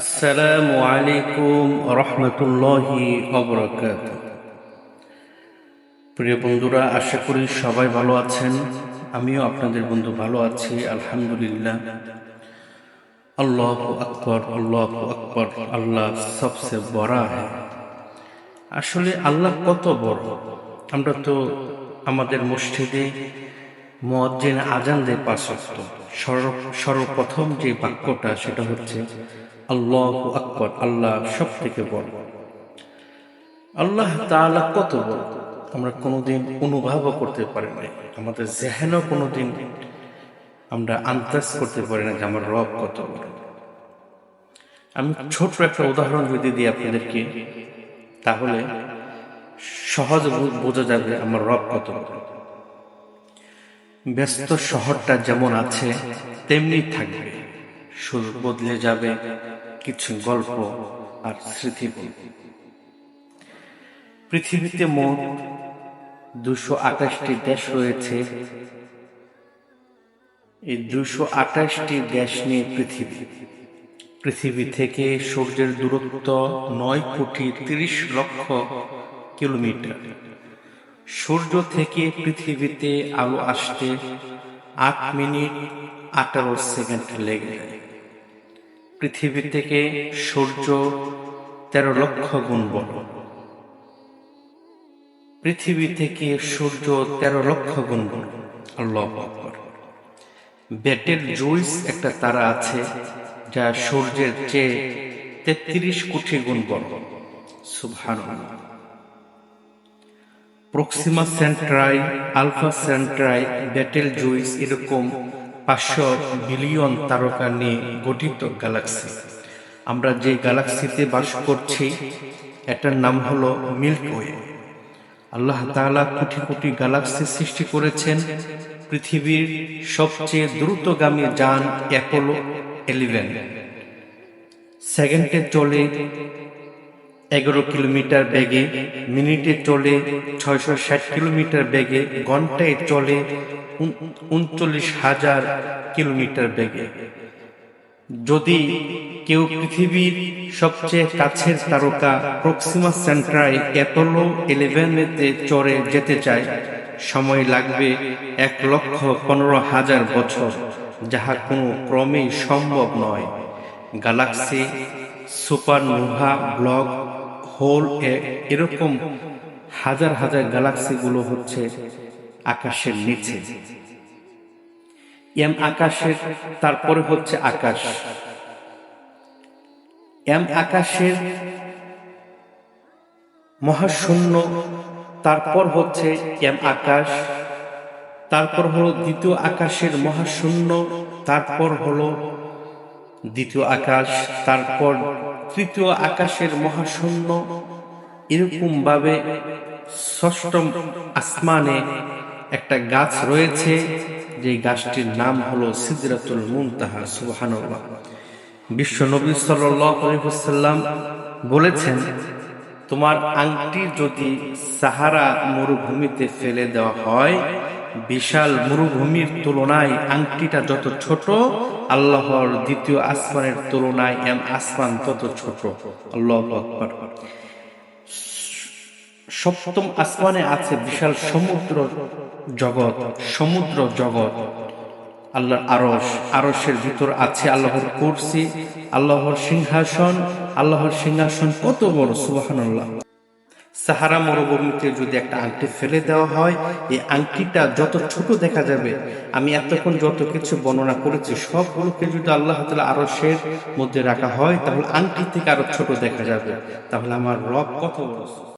আসসালামু আলাইকুম রহমতুল্লাহি অবরাকাত প্রিয় বন্ধুরা, আশা করি সবাই ভালো আছেন। আমিও আপনাদের বন্ধু ভালো আছি, আলহামদুলিল্লাহ। আল্লাহ আকবর আল্লাহ আকবর, আল্লাহ সবচেয়ে বড় আসলে আল্লাহ কত বড়? আমরা তো আমাদের মসজিদে মুয়াজ্জিন আজান দেয় পাঁচ সর্বপ্রথম যে বাক্যটা সেটা হচ্ছে, আল্লাহ আকবর আল্লাহ সব থেকে বড়। আল্লাহ তাআলা কত বড়? আমরা কোনোদিন অনুভবও করতে পারি না আমাদের জেহেনও কোনোদিন আমরা আন্দাজ করতে পারি না যে আমার রব কত বড়। আমি ছোট্ট একটা উদাহরণ যদি দিই আপনাদেরকে, তাহলে সহজ বোঝা যাবে আমার রব কত বড়। ব্যস্ত শহরটা যেমন আছে, তেমনি থাকবে। শুধু বদলে যাবে কিছু গল্প আর স্মৃতি পৃথিবীতে মোট দুশো আঠাশটি দেশ রয়েছে। এই দুশো আঠাশটি দেশ নিয়ে পৃথিবী। পৃথিবী থেকে সূর্যের দূরত্ব নয় কোটি তিরিশ লক্ষ কিলোমিটার। সূর্য থেকে পৃথিবীতে আলো আসতে আট মিনিট আঠারো সেকেন্ড লেগে পৃথিবী থেকে সূর্য তেরো লক্ষ গুণ বড়। পৃথিবী থেকে সূর্য তেরো লক্ষ গুণ বড়। আল্লাহ জুইস একটা তারা আছে, যা সূর্যের চেয়ে তেত্রিশ কোটি গুণ বড়। সুবহানাল্লাহ। Proxima Centauri Alpha Centauri Betelgeuse এরকম পাঁচশো বিলিয়ন তারকা নিয়ে গঠিত গ্যালাক্সি আমরা যে গ্যালাক্সিতে বাস করছি, এটার নাম হলো মিল্কওয়ে। আল্লাহ তালা কোটি কোটি গ্যালাক্সি সৃষ্টি করেছেন, পৃথিবীর সবচেয়ে দ্রুতগামী যান অ্যাপোলো এলিভেন। সেকেন্ডে চলে এগারো কিলোমিটার বেগে, মিনিটে চলে ছয়শো ষাট কিলোমিটার বেগে, ঘন্টায় চলে উন- উনচল্লিশ হাজার কিলোমিটার বেগে। যদি কেউ পৃথিবীর সবচেয়ে কাছের তারকা প্রক্সিমা সেন্ট্রায় অ্যাপোলো ইলেভেনেতে চড়ে যেতে চায়, সময় লাগবে এক লক্ষ পনেরো হাজার বছর যাহা কোনো ক্রমেই সম্ভব নয়। গ্যালাক্সি সুপারনোভা ব্লক হোল এরকম হাজার হাজার গ্যালাক্সিগুলো হচ্ছে আকাশের নিচে। এম আকাশের, তারপরে হচ্ছে আকাশ। এম আকাশের মহাশূন্য, তারপর হচ্ছে এম আকাশ, তারপর হলো দ্বিতীয় আকাশের মহাশূন্য, তারপর হলো দ্বিতীয় আকাশ, তারপর তৃতীয় আকাশের মহাশূন্য। এরকম ভাবে ষষ্ঠম আসমানে একটা গাছ রয়েছে, যে গাছটির নাম হলো সিদরাতুল মুনতাহা, সুবহানাল্লাহ। বিশ্ব নবী ওয়াসাল্লাম বলেছেন, তোমার আংটি যদি সাহারা মরুভূমিতে ফেলে দেওয়া হয়, বিশাল মরুভূমির তুলনায় আংটিটা যত ছোট আল্লাহর দ্বিতীয় আসমানের তুলনায় এম আসমান তত ছোট। আল্লাহ আকবার। সপ্তম আসমানে আছে বিশাল সমুদ্র জগৎ সমুদ্র জগৎ। আল্লাহর আরস আরশের ভিতর আছে আল্লাহর কুরসি, আল্লাহর সিংহাসন আল্লাহর সিংহাসন কত বড়, সুবহানাল্লাহ। সাহারা মরুভূমিতে যদি একটা আংটি ফেলে দেওয়া হয়, এই আংটিটা যত ছোট দেখা যাবে, আমি এতক্ষণ যত কিছু বর্ণনা করেছি, সবগুলোকে যদি আল্লাহ আরও শের মধ্যে রাখা হয়, তাহলে আংটি থেকে আরও ছোট দেখা যাবে। তাহলে আমার রব কত বড়।